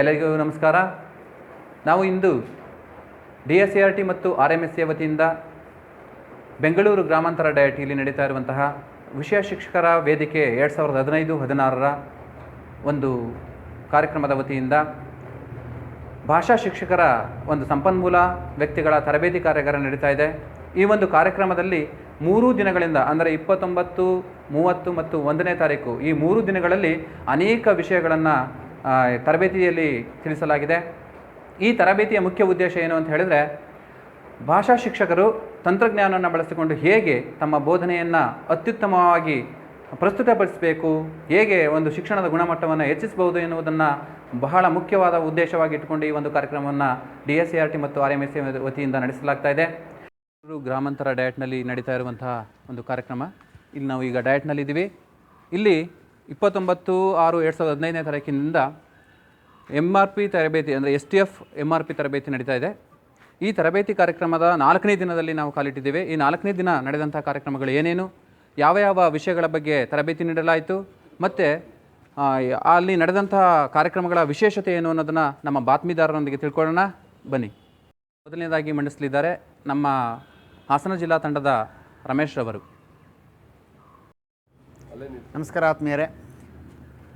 ಎಲ್ಲರಿಗೂ ನಮಸ್ಕಾರ. ನಾವು ಇಂದು D S C R T ಮತ್ತು ಆರ್ ಎಂ ಎಸ್ ಸಿಯ ವತಿಯಿಂದ ಬೆಂಗಳೂರು ಗ್ರಾಮಾಂತರ ಡಯಟಿಯಲ್ಲಿ ನಡೀತಾ ಇರುವಂತಹ ವಿಷಯ ಶಿಕ್ಷಕರ ವೇದಿಕೆ ಎರಡು ಸಾವಿರದ ಹದಿನೈದು, ಹದಿನಾರರ ಒಂದು ಕಾರ್ಯಕ್ರಮದ ವತಿಯಿಂದ ಭಾಷಾ ಶಿಕ್ಷಕರ ಒಂದು ಸಂಪನ್ಮೂಲ ವ್ಯಕ್ತಿಗಳ ತರಬೇತಿ ಕಾರ್ಯಾಗಾರ ನಡೀತಾ ಇದೆ. ಈ ಒಂದು ಕಾರ್ಯಕ್ರಮದಲ್ಲಿ ಮೂರು ದಿನಗಳಿಂದ, ಅಂದರೆ ಇಪ್ಪತ್ತೊಂಬತ್ತು, ಮೂವತ್ತು ಮತ್ತು ಒಂದನೇ ತಾರೀಕು ಈ ಮೂರು ದಿನಗಳಲ್ಲಿ ಅನೇಕ ವಿಷಯಗಳನ್ನು ತರಬೇತಿಯಲ್ಲಿ ತಿಳಿಸಲಾಗಿದೆ. ಈ ತರಬೇತಿಯ ಮುಖ್ಯ ಉದ್ದೇಶ ಏನು ಅಂತ ಹೇಳಿದರೆ, ಭಾಷಾ ಶಿಕ್ಷಕರು ತಂತ್ರಜ್ಞಾನವನ್ನು ಬಳಸಿಕೊಂಡು ಹೇಗೆ ತಮ್ಮ ಬೋಧನೆಯನ್ನು ಅತ್ಯುತ್ತಮವಾಗಿ ಪ್ರಸ್ತುತಪಡಿಸಬೇಕು, ಹೇಗೆ ಒಂದು ಶಿಕ್ಷಣದ ಗುಣಮಟ್ಟವನ್ನು ಹೆಚ್ಚಿಸಬಹುದು ಎನ್ನುವುದನ್ನು ಬಹಳ ಮುಖ್ಯವಾದ ಉದ್ದೇಶವಾಗಿ ಇಟ್ಟುಕೊಂಡು ಈ ಒಂದು ಕಾರ್ಯಕ್ರಮವನ್ನು D S C R T ಮತ್ತು ಆರ್ ಎಂ ಎಸ್ ಸಿ ವತಿಯಿಂದ ನಡೆಸಲಾಗ್ತಾ ಇದೆ. ಗ್ರಾಮಾಂತರ ಡಯಟ್ನಲ್ಲಿ ನಡೀತಾ ಇರುವಂತಹ ಒಂದು ಕಾರ್ಯಕ್ರಮ. ಇಲ್ಲಿ ನಾವು ಈಗ ಡಯಟ್ನಲ್ಲಿದ್ದೀವಿ. ಇಲ್ಲಿ ಇಪ್ಪತ್ತೊಂಬತ್ತು ಆರು ಎರಡು ಸಾವಿರದ ಹದಿನೈದನೇ ತಾರೀಕಿನಿಂದ ಎಂ ಆರ್ ಪಿ ತರಬೇತಿ ಅಂದರೆ S T F M R P ತರಬೇತಿ ನಡೀತಾ ಇದೆ. ಈ ತರಬೇತಿ ಕಾರ್ಯಕ್ರಮದ ನಾಲ್ಕನೇ ದಿನದಲ್ಲಿ ನಾವು ಕಾಲಿಟ್ಟಿದ್ದೇವೆ. ಈ ನಾಲ್ಕನೇ ದಿನ ನಡೆದಂಥ ಕಾರ್ಯಕ್ರಮಗಳು ಏನೇನು, ಯಾವ ಯಾವ ವಿಷಯಗಳ ಬಗ್ಗೆ ತರಬೇತಿ ನೀಡಲಾಯಿತು, ಮತ್ತು ಅಲ್ಲಿ ನಡೆದಂತಹ ಕಾರ್ಯಕ್ರಮಗಳ ವಿಶೇಷತೆ ಏನು ಅನ್ನೋದನ್ನು ನಮ್ಮ ಬಾತ್ಮೀದಾರರೊಂದಿಗೆ ತಿಳ್ಕೊಳ್ಳೋಣ. ಬನ್ನಿ. ಮೊದಲನೇದಾಗಿ ಮಂಡಿಸಲಿದ್ದಾರೆ ನಮ್ಮ ಹಾಸನ ಜಿಲ್ಲಾ ತಂಡದ ರಮೇಶ್ ರವರು ನಮಸ್ಕಾರ ಆತ್ಮೀಯರೇ.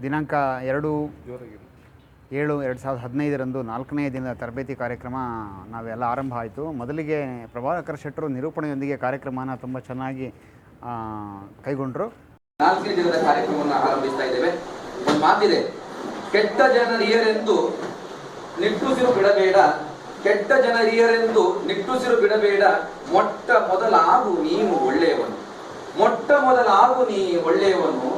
ದಿನಾಂಕ ಎರಡು ಏಳು ಎರಡು ಸಾವಿರದ ಹದಿನೈದರಂದು ನಾಲ್ಕನೇ ದಿನದ ತರಬೇತಿ ಕಾರ್ಯಕ್ರಮ ನಾವೆಲ್ಲ ಆರಂಭ ಆಯಿತು. ಮೊದಲಿಗೆ ಪ್ರಭಾಕರ್ ಶೆಟ್ಟರು ನಿರೂಪಣೆಯೊಂದಿಗೆ ಕಾರ್ಯಕ್ರಮನ ತುಂಬ ಚೆನ್ನಾಗಿ ಕೈಗೊಂಡರು. ನಾಲ್ಕನೇ ದಿನದ ಕಾರ್ಯಕ್ರಮವನ್ನು ಆರಂಭಿಸ್ತಾ ಇದ್ದೇವೆ. ಒಂದು ಮಾತಿದೆ ಕೆಟ್ಟ ಜನರಿಯರೆಂದು ನಿಟ್ಟುಸಿರು ಬಿಡಬೇಡ. ಕೆಟ್ಟ ಜನರಿಯರೆಂದು ನಿಟ್ಟುಸಿರು ಬಿಡಬೇಡ. ಮೊಟ್ಟ ಮೊದಲಾಗು ನೀವು ಒಳ್ಳೆಯವನು. ಮೊಟ್ಟ ಮೊದಲಾಗು ನೀ ಒಳ್ಳೆಯವನು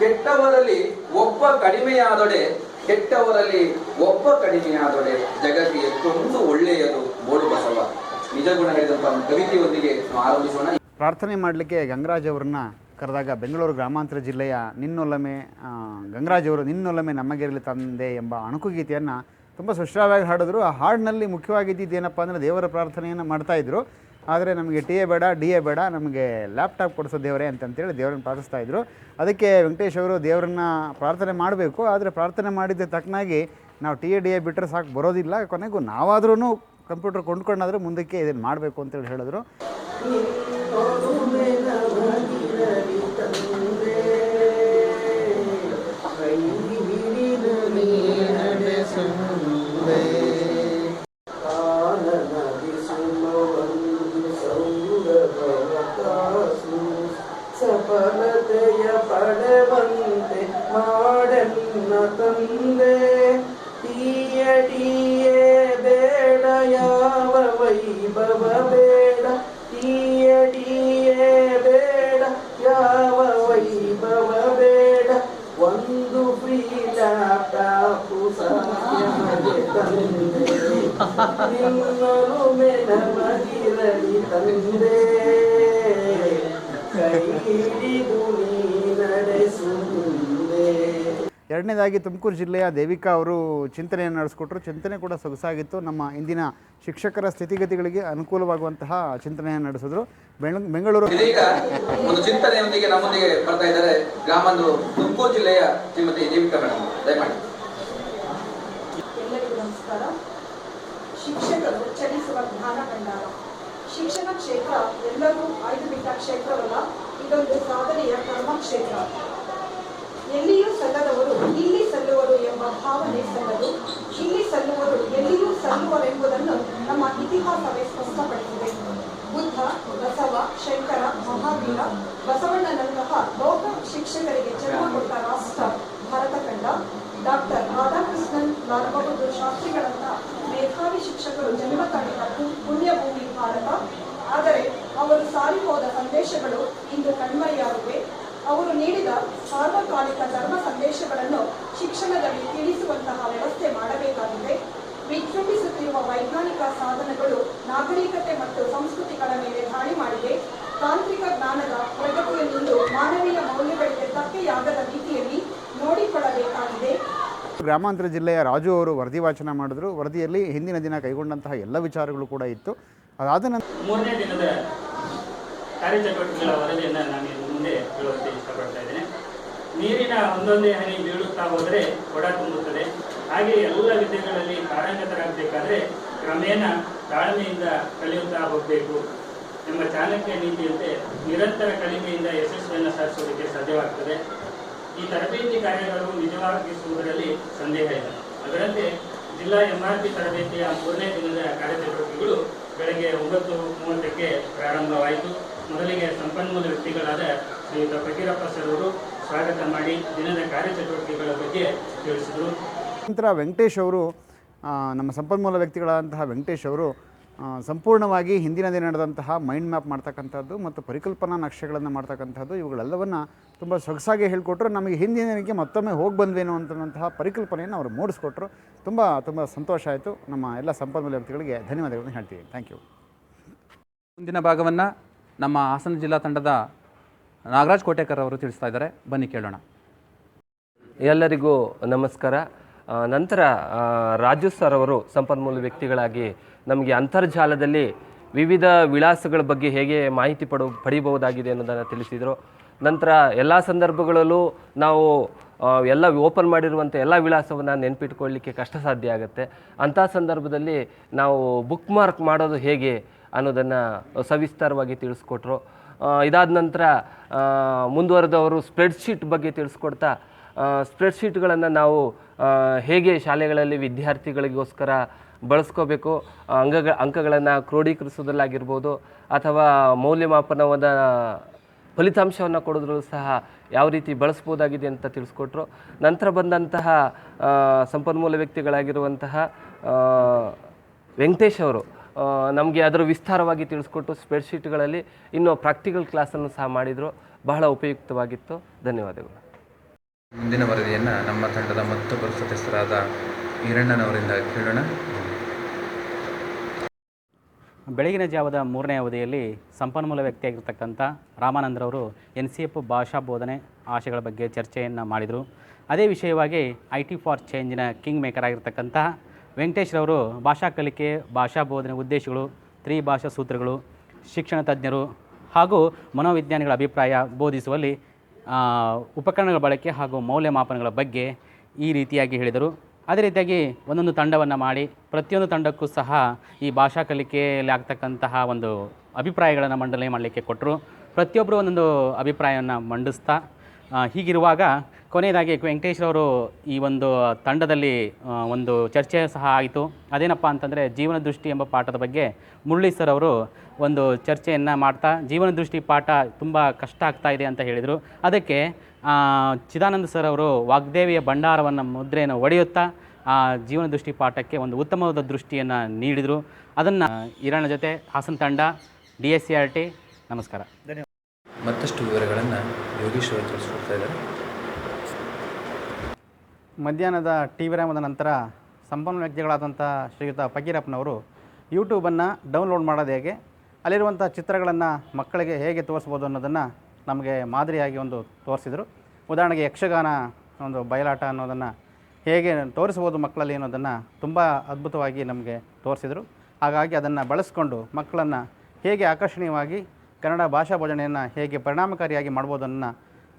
ಕೆಟ್ಟವರಲ್ಲಿ ಒಬ್ಬ ಕಡಿಮೆಯಾದೊಡೆ ಕೆಟ್ಟವರಲ್ಲಿ ಒಬ್ಬ ಕಡಿಮೆಯಾದೊಡೆ. ಜಗತ್ತಿಗೆ ಎಷ್ಟೊಂದು ಒಳ್ಳೆಯದು ಬೋಳು ಬಸವ. ನಿಜಗುಣ ಹೇಳಿದಂತ ಒಂದು ಕವಿತೆಯೊಂದಿಗೆ ನಾವು ಆರಂಭಿಸೋಣ. ಪ್ರಾರ್ಥನೆ ಮಾಡಲಿಕ್ಕೆ ಗಂಗರಾಜ್ ಅವರನ್ನ ಕರೆದಾಗ ಬೆಂಗಳೂರು ಗ್ರಾಮಾಂತರ ಜಿಲ್ಲೆಯ ನಿನ್ನೊಲ್ಲಮೆ ಆ, ಗಂಗರಾಜ್ ಅವರು ನಿನ್ನೊಲ್ಲಮೆ ನಮಗಿರಲಿ ತಂದೆ ಎಂಬ ಅಣುಕು ಗೀತೆಯನ್ನು ತುಂಬ ಸುಶ್ರಾವಾಗಿ ಹಾಡಿದ್ರು. ಆ ಹಾಡಿನಲ್ಲಿ ಮುಖ್ಯವಾಗಿದ್ದೇನಪ್ಪ ಅಂದರೆ ದೇವರ ಪ್ರಾರ್ಥನೆಯನ್ನು ಮಾಡ್ತಾಯಿದ್ರು ಆದರೆ ನಮಗೆ ಟಿ ಎ ಬೇಡ, ಡಿ ಎ ಬೇಡ, ನಮಗೆ ಲ್ಯಾಪ್ಟಾಪ್ ಕೊಡಿಸೋ ದೇವರೇ ಅಂತಂತೇಳಿ ದೇವರನ್ನು ಪ್ರಾರ್ಥಿಸ್ತಾ ಇದ್ರು. ಅದಕ್ಕೆ ವೆಂಕಟೇಶ್ ಅವರು ದೇವರನ್ನ ಪ್ರಾರ್ಥನೆ ಮಾಡಬೇಕು, ಆದರೆ ಪ್ರಾರ್ಥನೆ ಮಾಡಿದ್ದ ತಕ್ಕನಾಗಿ ನಾವು ಟಿ ಎ ಡಿ ಎ ಬಿಟ್ಟರೆ ಸಾಕು, ಬರೋದಿಲ್ಲ. ಕೊನೆಗೂ ನಾವಾದ್ರೂ ಕಂಪ್ಯೂಟರ್ ಕೊಂಡ್ಕೊಂಡಾದ್ರೆ ಮುಂದಕ್ಕೆ ಇದನ್ನು ಮಾಡಬೇಕು ಅಂತೇಳಿ ಹೇಳಿದ್ರು. ಮಾಡನ್ನ ತಂದೆ ತೀಯಡಿಯೇ ಬೇಡ ಯಾವ ವೈಭವ ಬೇಡ ತೀಯಡಿಯೇ ಬೇಡ ಯಾವ ವೈಭವ ಬೇಡ ಒಂದು ಫ್ರೀ ಲ್ಯಾಪ್ಟಾಪ್ ಸಾಧ್ಯಮಗೆ ತಂದೆ ನಿನ್ನರು ಮೆನಮಗಿರಲಿ ತಂದೆ ಕೈ ಹಿಡಿದು ನೀ ನಡೆಸುವುದೇ ಎರಡನೇದಾಗಿ ತುಮಕೂರು ಜಿಲ್ಲೆಯ ದೇವಿಕಾ ಅವರು ಚಿಂತನೆಯನ್ನು ನಡೆಸಿಕೊಟ್ರು. ಚಿಂತನೆ ಕೂಡ ಸೊಗಸಾಗಿತ್ತು. ನಮ್ಮ ಇಂದಿನ ಶಿಕ್ಷಕರ ಸ್ಥಿತಿಗತಿಗಳಿಗೆ ಅನುಕೂಲವಾಗುವಂತಹ ಚಿಂತನೆಯನ್ನು ನಡೆಸಿದ್ರು. ಬೆಂಗ ಬೆಂಗಳೂರು ಇದೀಗ ಒಂದು ಚಿಂತನೆಯೊಂದಿಗೆ ನಮ್ಮೊಂದಿಗೆ ಬರ್ತಾ ಇದ್ದಾರೆ ಗ್ರಾಮದ ತುಮಕೂರು ಜಿಲ್ಲೆಯ ಶ್ರೀಮತಿ ದೇವಿಕಾ ಮೇಡಮ್. ದಯಮಾಡಿ. ಎಲ್ಲರಿಗೂ ನಮಸ್ಕಾರ. ಶಿಕ್ಷಕರು ಚಲಿಸುವ ಜ್ಞಾನ ಭಂಡಾರ. ಶಿಕ್ಷಣ ಕ್ಷೇತ್ರ ಎಲ್ಲರೂ ಆಯ್ದು ಬಿಟ್ಟ ಕ್ಷೇತ್ರವಲ್ಲ ಇದೊಂದು ಸಾಧನೆಯ ಕರ್ಮ ಕ್ಷೇತ್ರ. ಎಲ್ಲಿಯೂ ಸಲ್ಲದವರು ಇಲ್ಲಿ ಸಲ್ಲುವರು ಎಂಬ ಭಾವನೆ ಸಲ್ಲದು. ಇಲ್ಲಿ ಸಲ್ಲುವರು ಎಲ್ಲಿಯೂ ಸಲ್ಲುವರೆಂಬುದನ್ನು ನಮ್ಮ ಇತಿಹಾಸವೇ ಸ್ಪಷ್ಟಪಡಿಸಿದೆ. ಬುದ್ಧ, ಬಸವ, ಶಂಕರ, ಮಹಾವೀರ, ಬಸವಣ್ಣನಂತಹ ಲೋಕ ಶಿಕ್ಷಕರಿಗೆ ಜನ್ಮ ಕೊಟ್ಟ ರಾಷ್ಟ್ರ, ಭಾರತ ಕಂಡ ಡಾಕ್ಟರ್ ರಾಧಾಕೃಷ್ಣನ್ ಲಾಲ್ ಶಾಸ್ತ್ರಿಗಳಂತಹ ಮೇಧಾವಿ ಶಿಕ್ಷಕರು ಜನ್ಮ ತಾಳಿದ ಪುಣ್ಯಭೂಮಿ ಭಾರತ ಆದರೆ ಅವರು ಸಾರಿ ಹೋದ ಸಂದೇಶಗಳು ಇಂದು ಕಣ್ಮರೆಯಾಗಿವೆ ಅವರು ನೀಡಿದ ಸಾರ್ವಕಾಲಿಕ ಧರ್ಮ ಸಂದೇಶಗಳನ್ನು ಶಿಕ್ಷಣದಲ್ಲಿ ತಿಳಿಸುವಂತಹ ವ್ಯವಸ್ಥೆ ಮಾಡಬೇಕಾಗಿದೆ. ವಿಜೃಂಭಿಸುತ್ತಿರುವ ವೈಜ್ಞಾನಿಕ ಸಾಧನಗಳು ನಾಗರಿಕತೆ ಮತ್ತು ಸಂಸ್ಕೃತಿಗಳ ಮೇಲೆ ದಾಳಿ ಮಾಡಿದೆ. ತಾಂತ್ರಿಕ ಜ್ಞಾನದ ಪ್ರಗತಿಯಲ್ಲಿಂದು ಮಾನವೀಯ ಮೌಲ್ಯಗಳಿಗೆ ಧಕ್ಕೆಯಾಗದ ರೀತಿಯಲ್ಲಿ ನೋಡಿಕೊಳ್ಳಬೇಕಾಗಿದೆ. ಗ್ರಾಮಾಂತರ ಜಿಲ್ಲೆಯ ರಾಜು ಅವರು ವರದಿ ವಾಚನ ಮಾಡಿದ್ರು. ವರದಿಯಲ್ಲಿ ಹಿಂದಿನ ದಿನ ಕೈಗೊಂಡಂತಹ ಎಲ್ಲ ವಿಚಾರಗಳು ಕೂಡ ಇತ್ತು. ಅದಾದ ನಂತರ ಮೂರನೇ ದಿನದ ಕಾರ್ಯಚಟುವಟಿಕೆಗಳ ವರದಿಯನ್ನು ನಾನು ಮುಂದೆ ಹೇಳುವಂತೆ ಇಷ್ಟಪಡ್ತಾ ಇದ್ದೇನೆ. ನೀರಿನ ಒಂದೊಂದೇ ಹನಿ ಬೀಳುತ್ತಾ ಹೋದರೆ ಕೊಡ ತುಂಬುತ್ತದೆ. ಹಾಗೆ ಎಲ್ಲ ವಿದ್ಯೆಗಳಲ್ಲಿ ಪಾರಂಗತರಾಗಬೇಕಾದ್ರೆ ಕ್ರಮೇಣ ತಾಳ್ಮೆಯಿಂದ ಕಲಿಯುತ್ತಾ ಹೋಗಬೇಕು. ನಮ್ಮ ಚಾಣಕ್ಯ ನೀತಿಯಂತೆ ನಿರಂತರ ಕಲಿಕೆಯಿಂದ ಯಶಸ್ವಿಯನ್ನು ಸಾಧಿಸುವುದಕ್ಕೆ ಸಾಧ್ಯವಾಗ್ತದೆ. ಈ ತರಬೇತಿ ಕಾರ್ಯಗಳು ನಿಜವಾಗಿಸುವುದರಲ್ಲಿ ಸಂದೇಹ ಇಲ್ಲ. ಅದರಂತೆ ಜಿಲ್ಲಾ ಎಂಆರ್ಪಿ ತರಬೇತಿಯ ಮೂರನೇ ದಿನದ ಕಾರ್ಯಚಟುವಟಿಕೆಗಳು ಬೆಳಗ್ಗೆ ಒಂಬತ್ತು ಮೂವತ್ತಕ್ಕೆ ಪ್ರಾರಂಭವಾಯಿತು. ಮೊದಲಿಗೆ ಸಂಪನ್ಮೂಲ ವ್ಯಕ್ತಿಗಳಾದ ಶ್ರೀಯುತ ಫಕೀರಪ್ಪ ಸರ್ ಅವರು ಸ್ವಾಗತ ಮಾಡಿ ದಿನದ ಕಾರ್ಯಚಟುವಟಿಕೆಗಳ ಬಗ್ಗೆ ತಿಳಿಸಿದರು. ನಂತರ ವೆಂಕಟೇಶ್ ಅವರು ನಮ್ಮ ಸಂಪನ್ಮೂಲ ವ್ಯಕ್ತಿಗಳಾದಂತಹ ವೆಂಕಟೇಶ್ ಅವರು ಸಂಪೂರ್ಣವಾಗಿ ಹಿಂದಿನ ದಿನ ನಡೆದಂತಹ ಮೈಂಡ್ ಮ್ಯಾಪ್ ಮಾಡ್ತಕ್ಕಂಥದ್ದು ಮತ್ತು ಪರಿಕಲ್ಪನಾ ನಕ್ಷೆಗಳನ್ನು ಮಾಡ್ತಕ್ಕಂಥದ್ದು ಇವುಗಳೆಲ್ಲವನ್ನು ತುಂಬ ಸೊಗಸಾಗಿ ಹೇಳಿಕೊಟ್ರು. ನಮಗೆ ಹಿಂದಿನ ದಿನಕ್ಕೆ ಮತ್ತೊಮ್ಮೆ ಹೋಗಿ ಬಂದ್ವೇನೋ ಅಂತಂತಹ ಪರಿಕಲ್ಪನೆಯನ್ನು ಅವರು ಮೂಡಿಸ್ಕೊಟ್ರು. ತುಂಬ ತುಂಬ ಸಂತೋಷ ಆಯಿತು. ನಮ್ಮ ಎಲ್ಲ ಸಂಪನ್ಮೂಲ ವ್ಯಕ್ತಿಗಳಿಗೆ ಧನ್ಯವಾದಗಳನ್ನು ಹೇಳ್ತೀವಿ ಥ್ಯಾಂಕ್ ಯು ಮುಂದಿನ ಭಾಗವನ್ನು ನಮ್ಮ ಹಾಸನ ಜಿಲ್ಲಾ ತಂಡದ ನಾಗರಾಜ್ ಕೋಟೇಕರ್ ಅವರು ತಿಳಿಸ್ತಾ ಇದ್ದಾರೆ. ಬನ್ನಿ ಕೇಳೋಣ. ಎಲ್ಲರಿಗೂ ನಮಸ್ಕಾರ. ನಂತರ ರಾಜು ಸರ್ ಅವರು ಸಂಪನ್ಮೂಲ ವ್ಯಕ್ತಿಗಳಾಗಿ ನಮಗೆ ಅಂತರ್ಜಾಲದಲ್ಲಿ ವಿವಿಧ ವಿಳಾಸಗಳ ಬಗ್ಗೆ ಹೇಗೆ ಮಾಹಿತಿ ಪಡ, ಪಡೀಬಹುದಾಗಿದೆ ಅನ್ನೋದನ್ನು ತಿಳಿಸಿದರು. ನಂತರ ಎಲ್ಲ ಸಂದರ್ಭಗಳಲ್ಲೂ ನಾವು ಎಲ್ಲ ಓಪನ್ ಮಾಡಿರುವಂಥ ಎಲ್ಲ ವಿಳಾಸವನ್ನು ನೆನ್ಪಿಟ್ಕೊಳ್ಳಿಕ್ಕೆ ಕಷ್ಟ ಸಾಧ್ಯ ಆಗುತ್ತೆ. ಅಂಥ ಸಂದರ್ಭದಲ್ಲಿ ನಾವು ಬುಕ್ ಮಾರ್ಕ್ ಮಾಡೋದು ಹೇಗೆ ಅನ್ನೋದನ್ನು ಸವಿಸ್ತಾರವಾಗಿ ತಿಳಿಸ್ಕೊಟ್ರು. ಇದಾದ ನಂತರ ಮುಂದುವರೆದವರು ಸ್ಪ್ರೆಡ್ಶೀಟ್ ಬಗ್ಗೆ ತಿಳಿಸ್ಕೊಡ್ತಾ ಸ್ಪ್ರೆಡ್ಶೀಟ್ಗಳನ್ನು ನಾವು ಹೇಗೆ ಶಾಲೆಗಳಲ್ಲಿ ವಿದ್ಯಾರ್ಥಿಗಳಿಗೋಸ್ಕರ ಬಳಸ್ಕೋಬೇಕು ಅಂಗ ಅಂಕಗಳನ್ನು ಕ್ರೋಢೀಕರಿಸೋದ್ರಲ್ಲಾಗಿರ್ಬೋದು ಅಥವಾ ಮೌಲ್ಯಮಾಪನವಾದ ಫಲಿತಾಂಶವನ್ನು ಕೊಡೋದ್ರಲ್ಲೂ ಸಹ ಯಾವ ರೀತಿ ಬಳಸ್ಬೋದಾಗಿದೆ ಅಂತ ತಿಳಿಸ್ಕೊಟ್ರು. ನಂತರ ಬಂದಂತಹ ಸಂಪನ್ಮೂಲ ವ್ಯಕ್ತಿಗಳಾಗಿರುವಂತಹ ವೆಂಕಟೇಶ್ ಅವರು ನಮಗೆ ಅದರ ವಿಸ್ತಾರವಾಗಿ ತಿಳಿಸ್ಕೊಟ್ಟು ಸ್ಪ್ರೆಡ್ಶೀಟ್ಗಳಲ್ಲಿ ಇನ್ನೂ ಪ್ರಾಕ್ಟಿಕಲ್ ಕ್ಲಾಸನ್ನು ಸಹ ಮಾಡಿದರು. ಬಹಳ ಉಪಯುಕ್ತವಾಗಿತ್ತು. ಧನ್ಯವಾದಗಳು. ಮುಂದಿನ ವರದಿಯನ್ನು ನಮ್ಮ ತಂಡದ ಮತ್ತೊಬ್ಬರು ಸದಸ್ಯರಾದ ಈರಣ್ಣನವರಿಂದ ಕೇಳೋಣ. ಬೆಳಗಿನ ಜಾವದ ಮೂರನೇ ಅವಧಿಯಲ್ಲಿ ಸಂಪನ್ಮೂಲ ವ್ಯಕ್ತಿಯಾಗಿರ್ತಕ್ಕಂಥ ರಾಮಾನಂದ್ರವರು ಎನ್ ಸಿ ಎಫ್ ಭಾಷಾ ಬೋಧನೆ ಆಶೆಗಳ ಬಗ್ಗೆ ಚರ್ಚೆಯನ್ನು ಮಾಡಿದರು. ಅದೇ ವಿಷಯವಾಗಿ ಐ ಟಿ ಫಾರ್ ಚೇಂಜಿನ ಕಿಂಗ್ ಮೇಕರ್ ಆಗಿರ್ತಕ್ಕಂಥ ವೆಂಕಟೇಶ್ರವರು ಭಾಷಾ ಕಲಿಕೆ, ಭಾಷಾ ಬೋಧನೆ ಉದ್ದೇಶಗಳು, ತ್ರಿಭಾಷಾ ಸೂತ್ರಗಳು, ಶಿಕ್ಷಣ ತಜ್ಞರು ಹಾಗೂ ಮನೋವಿಜ್ಞಾನಿಗಳ ಅಭಿಪ್ರಾಯ ಬೋಧಿಸುವಲ್ಲಿ ಉಪಕರಣಗಳ ಬಳಕೆ ಹಾಗೂ ಮೌಲ್ಯಮಾಪನಗಳ ಬಗ್ಗೆ ಈ ರೀತಿಯಾಗಿ ಹೇಳಿದರು. ಅದೇ ರೀತಿಯಾಗಿ ಒಂದೊಂದು ತಂಡವನ್ನು ಮಾಡಿ ಪ್ರತಿಯೊಂದು ತಂಡಕ್ಕೂ ಸಹ ಈ ಭಾಷಾ ಕಲಿಕೆಯಲ್ಲಿ ಆಗ್ತಕ್ಕಂತಹ ಒಂದು ಅಭಿಪ್ರಾಯಗಳನ್ನು ಮಂಡನೆ ಮಾಡಲಿಕ್ಕೆ ಕೊಟ್ಟರು ಪ್ರತಿಯೊಬ್ಬರು ಒಂದೊಂದು ಅಭಿಪ್ರಾಯವನ್ನು ಮಂಡಿಸ್ತಾ ಹೀಗಿರುವಾಗ ಕೊನೆಯದಾಗಿ ವೆಂಕಟೇಶ್ರವರು ಈ ಒಂದು ತಂಡದಲ್ಲಿ ಒಂದು ಚರ್ಚೆ ಸಹ ಆಯಿತು. ಅದೇನಪ್ಪ ಅಂತಂದರೆ ಜೀವನ ದೃಷ್ಟಿ ಎಂಬ ಪಾಠದ ಬಗ್ಗೆ ಮುರಳಿ ಸರ್ ಅವರು ಒಂದು ಚರ್ಚೆಯನ್ನು ಮಾಡ್ತಾ, ಜೀವನ ದೃಷ್ಟಿ ಪಾಠ ತುಂಬ ಕಷ್ಟ ಆಗ್ತಾ ಇದೆ ಅಂತ ಹೇಳಿದರು. ಅದಕ್ಕೆ ಚಿದಾನಂದ ಸರ್ ಅವರು ವಾಗ್ದೇವಿಯ ಭಂಡಾರವನ್ನು ಮುದ್ರೆಯನ್ನು ಒಡೆಯುತ್ತಾ, ಆ, ಜೀವನ ದೃಷ್ಟಿ ಪಾಠಕ್ಕೆ ಒಂದು ಉತ್ತಮವಾದ ದೃಷ್ಟಿಯನ್ನು ನೀಡಿದರು. ಅದನ್ನು ಇರಾಣ ಜೊತೆ ಹಾಸನ ತಂಡ, D S C R T, ನಮಸ್ಕಾರ. ಮತ್ತಷ್ಟು ವಿವರಗಳನ್ನು ಯೋಗೀಶ್ ಅವರು ತಿಳಿಸ್ಕೊಡ್ತಾ ಇದ್ದಾರೆ. ಮಧ್ಯಾಹ್ನದ ಟಿ ವಿರಾಮದ ನಂತರ ಸಂಪನ್ಮೂಲ ವ್ಯಕ್ತಿಗಳಾದಂಥ ಶ್ರೀಯುತ ಫಕೀರಪ್ಪನವರು ಯೂಟ್ಯೂಬನ್ನು ಡೌನ್ಲೋಡ್ ಮಾಡೋದು ಹೇಗೆ ಅಲ್ಲಿರುವಂಥ ಚಿತ್ರಗಳನ್ನು ಮಕ್ಕಳಿಗೆ ಹೇಗೆ ತೋರಿಸ್ಬೋದು ಅನ್ನೋದನ್ನು ನಮಗೆ ಮಾದರಿಯಾಗಿ ಒಂದು ತೋರಿಸಿದರು. ಉದಾಹರಣೆಗೆ ಯಕ್ಷಗಾನ ಒಂದು ಬಯಲಾಟ ಅನ್ನೋದನ್ನು ಹೇಗೆ ತೋರಿಸ್ಬೋದು ಮಕ್ಕಳಲ್ಲಿ ಅನ್ನೋದನ್ನು ತುಂಬ ಅದ್ಭುತವಾಗಿ ನಮಗೆ ತೋರಿಸಿದರು. ಹಾಗಾಗಿ ಅದನ್ನು ಬಳಸ್ಕೊಂಡು ಮಕ್ಕಳನ್ನು ಹೇಗೆ ಆಕರ್ಷಣೀಯವಾಗಿ ಕನ್ನಡ ಭಾಷಾ ಬೋಧನೆಯನ್ನು ಹೇಗೆ ಪರಿಣಾಮಕಾರಿಯಾಗಿ ಮಾಡ್ಬೋದನ್ನು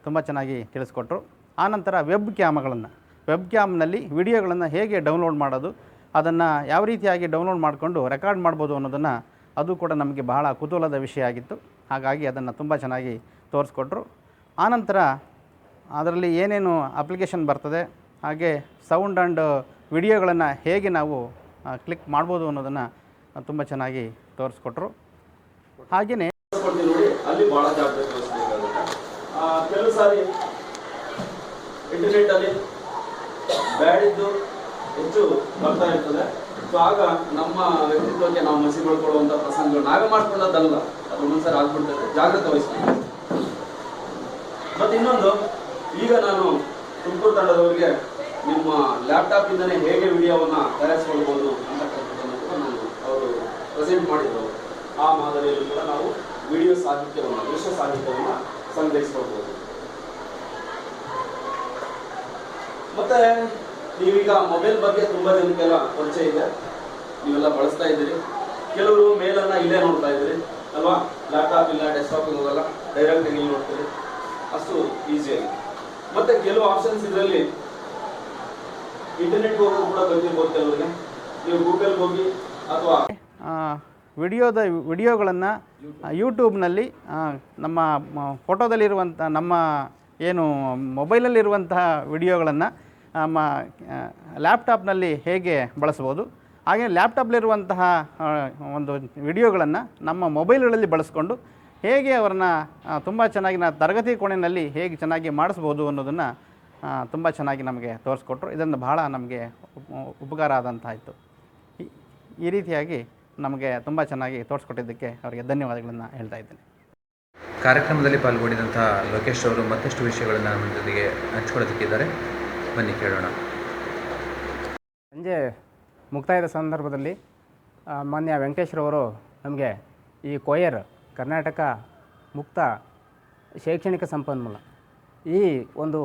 ತುಂಬ ಚೆನ್ನಾಗಿ ತಿಳಿಸ್ಕೊಟ್ರು. ಆನಂತರ ವೆಬ್ ಕ್ಯಾಮ್ಗಳನ್ನು ವೆಬ್ ಕ್ಯಾಮ್ನಲ್ಲಿ ವಿಡಿಯೋಗಳನ್ನು ಹೇಗೆ ಡೌನ್ಲೋಡ್ ಮಾಡೋದು, ಅದನ್ನು ಯಾವ ರೀತಿಯಾಗಿ ಡೌನ್ಲೋಡ್ ಮಾಡಿಕೊಂಡು ರೆಕಾರ್ಡ್ ಮಾಡ್ಬೋದು ಅನ್ನೋದನ್ನು ಅದು ಕೂಡ ನಮಗೆ ಬಹಳ ಕುತೂಹಲದ ವಿಷಯ ಆಗಿತ್ತು. ಹಾಗಾಗಿ ಅದನ್ನು ತುಂಬ ಚೆನ್ನಾಗಿ ತೋರಿಸ್ಕೊಟ್ರು. ಆನಂತರ ಅದರಲ್ಲಿ ಏನೇನು ಅಪ್ಲಿಕೇಶನ್ ಬರ್ತದೆ, ಹಾಗೆ ಸೌಂಡ್ ಆ್ಯಂಡ್ ವಿಡಿಯೋಗಳನ್ನು ಹೇಗೆ ನಾವು ಕ್ಲಿಕ್ ಮಾಡ್ಬೋದು ಅನ್ನೋದನ್ನು ತುಂಬ ಚೆನ್ನಾಗಿ ತೋರಿಸ್ಕೊಟ್ರು. ಹಾಗೆಯೇ ಕೊಡ್ತೀವಿ ನೋಡಿ. ಅಲ್ಲಿ ಬಹಳ ಜಾಗ್ರತೆ ವಹಿಸಬೇಕಾಗುತ್ತೆ ಕೆಲವು ಸಾರಿ ಇಂಟರ್ನೆಟ್ ಅಲ್ಲಿ ಬ್ಯಾಡಿದ್ದು ಹೆಚ್ಚು ಬರ್ತಾ ಇರ್ತದೆ. ಸೊ ಆಗ ನಮ್ಮ ವ್ಯಕ್ತಿತ್ವಕ್ಕೆ ನಾವು ಮಸಿ ಮಾಡ್ಕೊಳ್ಳುವಂತ ಪ್ರಸಂಗಗಳು ನಾವೇ ಮಾಡ್ಕೊಂಡದ್ದಲ್ಲ ಅದು ಒಂದೊಂದ್ಸರಿ ಆಗ್ಬಿಡ್ತದೆ. ಜಾಗ್ರತೆ ವಹಿಸ್ಬೇಕು ಮತ್ತೆ ಇನ್ನೊಂದು, ಈಗ ನಾನು ತುಮಕೂರು ತಂಡದವರಿಗೆ ನಿಮ್ಮ ಲ್ಯಾಪ್ಟಾಪ್ ಇಂದನೇ ಹೇಗೆ ವಿಡಿಯೋವನ್ನ ತಯಾರಿಸಿಕೊಳ್ಬಹುದು ಅಂತಕ್ಕಂಥದ್ದನ್ನು ಕೂಡ ನಾನು ಅವರು ಪ್ರೆಸೆಂಟ್ ಮಾಡಿದ್ರು. ಆ ಮಾದರಿಯಲ್ಲಿ ಕೂಡ ನಾವು ವಿಡಿಯೋ ಸಾಹಿತ್ಯವನ್ನು, ದೃಶ್ಯ ಸಾಹಿತ್ಯವನ್ನು ಸಂಗ್ರಹಿಸಿಕೊಳ್ಬಹುದು ಮತ್ತೆ ನೀವೀಗ ಮೊಬೈಲ್ ಬಗ್ಗೆ ತುಂಬಾ ಜನಕ್ಕೆಲ್ಲ ಪರಿಚಯ ಇದೆ. ನೀವೆಲ್ಲ ಬಳಸ್ತಾ ಇದ್ದೀರಿ. ಕೆಲವರು ಮೇಲನ್ನ ಇಲ್ಲೇ ನೋಡ್ತಾ ಇದ್ದೀರಿ, ಅಲ್ವಾ? ಲ್ಯಾಪ್ಟಾಪ್ ಇಲ್ಲ ಡೆಸ್ಕ್ಟಾಪ್ ಹೋಗಲ್ಲ ಡೈರೆಕ್ಟ್ ಇಲ್ಲಿ ನೋಡ್ತೀರಿ. ಅಷ್ಟು ಈಸಿಯಾಗಿ ಮತ್ತೆ ಕೆಲವು ಆಪ್ಷನ್ಸ್ ಇದರಲ್ಲಿ ಇಂಟರ್ನೆಟ್ ಹೋಗೋದು ಕೂಡ ಬಂದಿರ್ಬೋದು ಕೆಲವರಿಗೆ. ನೀವು ಗೂಗಲ್ ಹೋಗಿ ಅಥವಾ ವಿಡಿಯೋದ ವಿಡಿಯೋಗಳನ್ನು ಯೂಟ್ಯೂಬ್ನಲ್ಲಿ ನಮ್ಮ ಫೋಟೋದಲ್ಲಿರುವಂಥ ನಮ್ಮ ಏನು ಮೊಬೈಲಲ್ಲಿರುವಂತಹ ವಿಡಿಯೋಗಳನ್ನು ನಮ್ಮ ಲ್ಯಾಪ್ಟಾಪ್ನಲ್ಲಿ ಹೇಗೆ ಬಳಸ್ಬೋದು ಹಾಗೆ ಲ್ಯಾಪ್ಟಾಪ್ಲಿರುವಂತಹ ಒಂದು ವಿಡಿಯೋಗಳನ್ನು ನಮ್ಮ ಮೊಬೈಲ್ಗಳಲ್ಲಿ ಬಳಸ್ಕೊಂಡು ಹೇಗೆ ಅವರನ್ನ ತುಂಬ ಚೆನ್ನಾಗಿ ನಾ ತರಗತಿ ಕೋಣೆಯಲ್ಲಿ ಹೇಗೆ ಚೆನ್ನಾಗಿ ಮಾಡಿಸ್ಬೋದು ಅನ್ನೋದನ್ನು ತುಂಬ ಚೆನ್ನಾಗಿ ನಮಗೆ ತೋರಿಸ್ಕೊಟ್ರು. ಇದನ್ನು ಬಹಳ ನಮಗೆ ಉಪ- ಉಪಕಾರ ಆದಂತಾಯಿತು. ಈ ರೀತಿಯಾಗಿ ನಮಗೆ ತುಂಬ ಚೆನ್ನಾಗಿ ತೋರಿಸ್ಕೊಟ್ಟಿದ್ದಕ್ಕೆ ಅವರಿಗೆ ಧನ್ಯವಾದಗಳನ್ನು ಹೇಳ್ತಾ ಇದ್ದೇನೆ. ಕಾರ್ಯಕ್ರಮದಲ್ಲಿ ಪಾಲ್ಗೊಂಡಿದ್ದಂಥ ಲೋಕೇಶ್ ಅವರು ಮತ್ತಷ್ಟು ವಿಷಯಗಳನ್ನು ನಮ್ಮ ಜೊತೆಗೆ ಹಂಚ್ಕೊಳ್ಳೋದಕ್ಕಿದ್ದಾರೆ ಬನ್ನಿ ಕೇಳೋಣ. ಸಂಜೆ ಮುಕ್ತಾಯದ ಸಂದರ್ಭದಲ್ಲಿ ಮಾನ್ಯ ವೆಂಕಟೇಶ್ವರವರು ನಮಗೆ ಈ ಕೊಯರ್ ಕರ್ನಾಟಕ ಮುಕ್ತ ಶೈಕ್ಷಣಿಕ ಸಂಪನ್ಮೂಲ ಈ ಒಂದು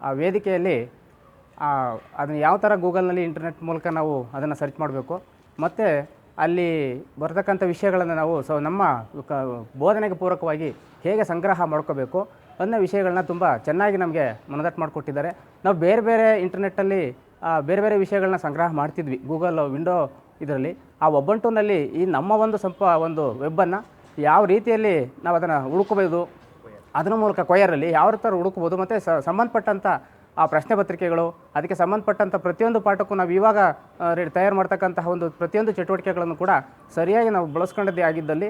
ಆ ವೇದಿಕೆಯಲ್ಲಿ ಅದನ್ನು ಯಾವ ಥರ ಗೂಗಲ್ನಲ್ಲಿ ಇಂಟರ್ನೆಟ್ ಮೂಲಕ ನಾವು ಅದನ್ನು ಸರ್ಚ್ ಮಾಡಬೇಕು ಮತ್ತು ಅಲ್ಲಿ ಬರ್ತಕ್ಕಂಥ ವಿಷಯಗಳನ್ನು ನಾವು ಸೊ ನಮ್ಮ ಕ ಬೋಧನೆಗೆ ಪೂರಕವಾಗಿ ಹೇಗೆ ಸಂಗ್ರಹ ಮಾಡ್ಕೋಬೇಕು ಅನ್ನೋ ವಿಷಯಗಳನ್ನ ತುಂಬ ಚೆನ್ನಾಗಿ ನಮಗೆ ಮನದಟ್ಟು ಮಾಡಿಕೊಟ್ಟಿದ್ದಾರೆ. ನಾವು ಬೇರೆ ಬೇರೆ ಇಂಟರ್ನೆಟ್ಟಲ್ಲಿ ಬೇರೆ ಬೇರೆ ವಿಷಯಗಳನ್ನ ಸಂಗ್ರಹ ಮಾಡ್ತಿದ್ವಿ. ಗೂಗಲ್, ವಿಂಡೋ ಇದರಲ್ಲಿ. ಆ ಒಬ್ಬಂಟುನಲ್ಲಿ ಈ ನಮ್ಮ ಒಂದು ಸಂಪ ಒಂದು ವೆಬ್ಬನ್ನು ಯಾವ ರೀತಿಯಲ್ಲಿ ನಾವು ಅದನ್ನು ಹುಡುಕಬಹುದು ಅದರ ಮೂಲಕ ಕೊಯರಲ್ಲಿ ಯಾವ ಥರ ಹುಡುಕ್ಬೋದು ಮತ್ತು ಸಂಬಂಧಪಟ್ಟಂಥ ಆ ಪ್ರಶ್ನೆ ಪತ್ರಿಕೆಗಳು ಅದಕ್ಕೆ ಸಂಬಂಧಪಟ್ಟಂಥ ಪ್ರತಿಯೊಂದು ಪಾಠಕ್ಕೂ ನಾವು ಇವಾಗ ತಯಾರು ಮಾಡ್ತಕ್ಕಂತಹ ಒಂದು ಪ್ರತಿಯೊಂದು ಚಟುವಟಿಕೆಗಳನ್ನು ಕೂಡ ಸರಿಯಾಗಿ ನಾವು ಬಳಸ್ಕೊಂಡದ್ದೇ ಆಗಿದ್ದಲ್ಲಿ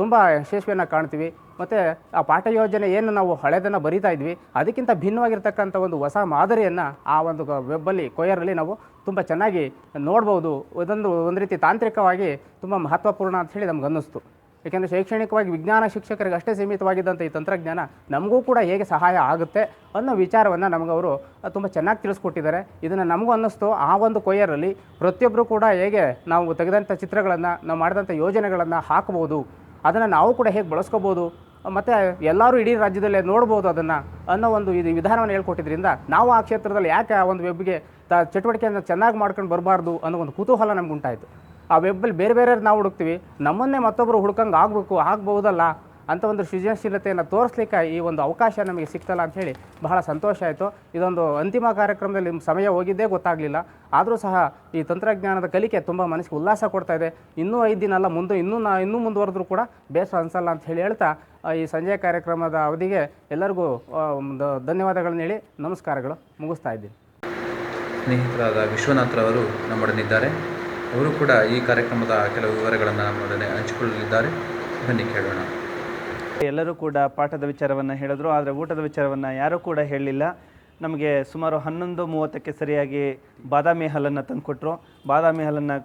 ತುಂಬ ಯಶಸ್ವಿಯನ್ನು ಕಾಣ್ತೀವಿ. ಮತ್ತು ಆ ಪಾಠ ಯೋಜನೆ ಏನು ನಾವು ಹಳೆದನ್ನು ಬರಿತಾ ಇದ್ವಿ, ಅದಕ್ಕಿಂತ ಭಿನ್ನವಾಗಿರ್ತಕ್ಕಂಥ ಒಂದು ಹೊಸ ಮಾದರಿಯನ್ನು ಆ ಒಂದು ವೆಬ್ಬಲ್ಲಿ ಕೊಯರಲ್ಲಿ ನಾವು ತುಂಬ ಚೆನ್ನಾಗಿ ನೋಡ್ಬೋದು. ಇದೊಂದು, ಒಂದು ರೀತಿ ತಾಂತ್ರಿಕವಾಗಿ ತುಂಬ ಮಹತ್ವಪೂರ್ಣ ಅಂತ ಹೇಳಿ ನಮ್ಗೆ ಅನ್ನಿಸ್ತು ಏಕೆಂದರೆ ಶೈಕ್ಷಣಿಕವಾಗಿ ವಿಜ್ಞಾನ ಶಿಕ್ಷಕರಿಗೆ ಅಷ್ಟೇ ಸೀಮಿತವಾಗಿದ್ದಂಥ ಈ ತಂತ್ರಜ್ಞಾನ ನಮಗೂ ಕೂಡ ಹೇಗೆ ಸಹಾಯ ಆಗುತ್ತೆ ಅನ್ನೋ ವಿಚಾರವನ್ನು ನಮಗವರು ತುಂಬ ಚೆನ್ನಾಗಿ ತಿಳಿಸ್ಕೊಟ್ಟಿದ್ದಾರೆ. ಇದನ್ನು ನಮಗೂ ಅನ್ನಿಸ್ತು. ಆ ಒಂದು ಕೊಯ್ಯರಲ್ಲಿ ಪ್ರತಿಯೊಬ್ಬರು ಕೂಡ ಹೇಗೆ ನಾವು ತೆಗೆದಂಥ ಚಿತ್ರಗಳನ್ನು, ನಾವು ಮಾಡಿದಂಥ ಯೋಜನೆಗಳನ್ನು ಹಾಕ್ಬೋದು. ಅದನ್ನು ನಾವು ಕೂಡ ಹೇಗೆ ಬಳಸ್ಕೋಬೋದು. ಮತ್ತು ಎಲ್ಲರೂ ಇಡೀ ರಾಜ್ಯದಲ್ಲೇ ನೋಡ್ಬೋದು ಅದನ್ನು ಅನ್ನೋ ಒಂದು ಇದು ವಿಧಾನವನ್ನು ಹೇಳ್ಕೊಟ್ಟಿದ್ರಿಂದ ನಾವು ಆ ಕ್ಷೇತ್ರದಲ್ಲಿ ಯಾಕೆ ಆ ಒಂದು ವೆಬ್ಗೆ ಚಟುವಟಿಕೆಯನ್ನು ಚೆನ್ನಾಗಿ ಮಾಡ್ಕೊಂಡು ಬರಬಾರ್ದು ಅನ್ನೋ ಒಂದು ಕುತೂಹಲ ನಮ್ಗೆ ಉಂಟಾಯಿತು. ಆ ವೆಬ್ಬಲ್ಲಿ ಬೇರೆ ಬೇರೆ ನಾವು ಹುಡುಕ್ತೀವಿ. ನಮ್ಮನ್ನೇ ಮತ್ತೊಬ್ಬರು ಹುಡ್ಕಂಗೆ ಆಗಬೇಕು, ಆಗ್ಬಹುದಲ್ಲ ಅಂತ ಒಂದು ಸೃಜನಶೀಲತೆಯನ್ನು ತೋರಿಸ್ಲಿಕ್ಕೆ ಈ ಒಂದು ಅವಕಾಶ ನಮಗೆ ಸಿಕ್ತಲ್ಲ ಅಂತ ಹೇಳಿ ಬಹಳ ಸಂತೋಷ ಆಯಿತು. ಇದೊಂದು ಅಂತಿಮ ಕಾರ್ಯಕ್ರಮದಲ್ಲಿ ಸಮಯ ಹೋಗಿದ್ದೇ ಗೊತ್ತಾಗಲಿಲ್ಲ. ಆದರೂ ಸಹ ಈ ತಂತ್ರಜ್ಞಾನದ ಕಲಿಕೆ ತುಂಬ ಮನಸ್ಸಿಗೆ ಉಲ್ಲಾಸ ಕೊಡ್ತಾ ಇದೆ. ಇನ್ನೂ ಐದು ದಿನ ಅಲ್ಲ, ಮುಂದೆ ಇನ್ನೂ ನಾ, ಇನ್ನೂ ಮುಂದುವರೆದ್ರೂ ಕೂಡ ಬೇಸರ ಅನಿಸಲ್ಲ ಅಂತ ಹೇಳಿ ಹೇಳ್ತಾ ಈ ಸಂಜೆ ಕಾರ್ಯಕ್ರಮದ ಅವಧಿಗೆ ಎಲ್ಲರಿಗೂ ಧನ್ಯವಾದಗಳನ್ನ ಹೇಳಿ ನಮಸ್ಕಾರಗಳು. ಮುಗಿಸ್ತಾ ಇದ್ದೀನಿ. ಸ್ನೇಹಿತರಾದ ವಿಶ್ವನಾಥ್ರವರು ನಮ್ಮೊಡನಿದ್ದಾರೆ ಅವರು ಕೂಡ ಈ ಕಾರ್ಯಕ್ರಮದ ಕೆಲವು ವಿವರಗಳನ್ನು ನಮ್ಮೊಡನೆ ಹಂಚಿಕೊಳ್ಳಲಿದ್ದಾರೆ. ಬನ್ನಿ ಕೇಳೋಣ. ಎಲ್ಲರೂ ಕೂಡ ಪಾಠದ ವಿಚಾರವನ್ನು ಹೇಳಿದ್ರು, ಆದರೆ ಊಟದ ವಿಚಾರವನ್ನು ಯಾರೂ ಕೂಡ ಹೇಳಲಿಲ್ಲ. ನಮಗೆ ಸುಮಾರು ಹನ್ನೊಂದು ಮೂವತ್ತಕ್ಕೆ ಸರಿಯಾಗಿ ಬಾದಾಮಿ ಹಾಲನ್ನು ತಂದುಕೊಟ್ರು. ಬಾದಾಮಿ ಹಾಲನ್ನು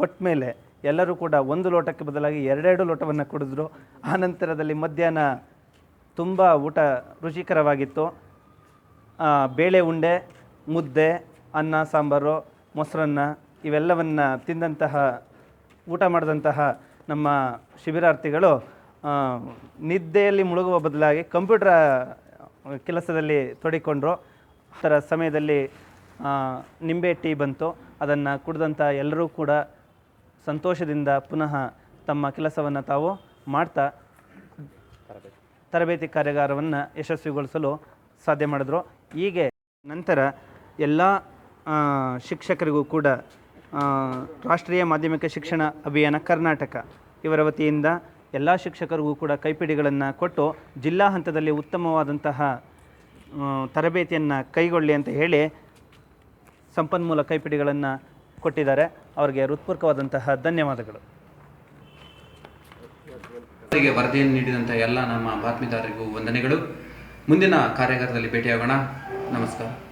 ಕೊಟ್ಟ ಮೇಲೆ ಎಲ್ಲರೂ ಕೂಡ ಒಂದು ಲೋಟಕ್ಕೆ ಬದಲಾಗಿ ಎರಡೆರಡು ಲೋಟವನ್ನು ಕುಡಿದ್ರು. ಆ ನಂತರದಲ್ಲಿ ಮಧ್ಯಾಹ್ನ ತುಂಬ ಊಟ ರುಚಿಕರವಾಗಿತ್ತು. ಬೇಳೆ ಉಂಡೆ, ಮುದ್ದೆ, ಅನ್ನ, ಸಾಂಬಾರು, ಮೊಸರನ್ನ ಇವೆಲ್ಲವನ್ನು ತಿಂದಂತಹ, ಊಟ ಮಾಡಿದಂತಹ ನಮ್ಮ ಶಿಬಿರಾರ್ಥಿಗಳು ನಿದ್ದೆಯಲ್ಲಿ ಮುಳುಗುವ ಬದಲಾಗಿ ಕಂಪ್ಯೂಟರ್ ಕೆಲಸದಲ್ಲಿ ತೊಡಿಕೊಂಡ್ರು ಅದರ ಸಮಯದಲ್ಲಿ ನಿಂಬೆ ಟೀ ಬಂತು. ಅದನ್ನು ಕುಡಿದಂಥ ಎಲ್ಲರೂ ಕೂಡ ಸಂತೋಷದಿಂದ ಪುನಃ ತಮ್ಮ ಕೆಲಸವನ್ನು ತಾವು ಮಾಡ್ತಾ, ತರಬೇತಿ ಕಾರ್ಯಾಗಾರವನ್ನು ಯಶಸ್ವಿಗೊಳಿಸಲು ಸಾಧ್ಯ ಮಾಡಿದ್ರು. ಹೀಗೆ ನಂತರ ಎಲ್ಲ ಶಿಕ್ಷಕರಿಗೂ ಕೂಡ ರಾಷ್ಟ್ರೀಯ ಮಾಧ್ಯಮಿಕ ಶಿಕ್ಷಣ ಅಭಿಯಾನ ಕರ್ನಾಟಕ. ಇವರ ವತಿಯಿಂದ ಎಲ್ಲ ಶಿಕ್ಷಕರಿಗೂ ಕೂಡ ಕೈಪಿಡಿಗಳನ್ನು ಕೊಟ್ಟು ಜಿಲ್ಲಾ ಹಂತದಲ್ಲಿ ಉತ್ತಮವಾದಂತಹ ತರಬೇತಿಯನ್ನು ಕೈಗೊಳ್ಳಿ ಅಂತ ಹೇಳಿ ಸಂಪನ್ಮೂಲ ಕೈಪಿಡಿಗಳನ್ನು ಕೊಟ್ಟಿದ್ದಾರೆ. ಅವರಿಗೆ ಹೃತ್ಪೂರ್ವಕವಾದಂತಹ ಧನ್ಯವಾದಗಳು. ವರದಿಯನ್ನು ನೀಡಿದಂಥ ಎಲ್ಲ ನಮ್ಮ ಬಾತ್ಮೀದಾರರಿಗೂ ವಂದನೆಗಳು. ಮುಂದಿನ ಕಾರ್ಯಾಗಾರದಲ್ಲಿ ಭೇಟಿಯಾಗೋಣ. ನಮಸ್ಕಾರ.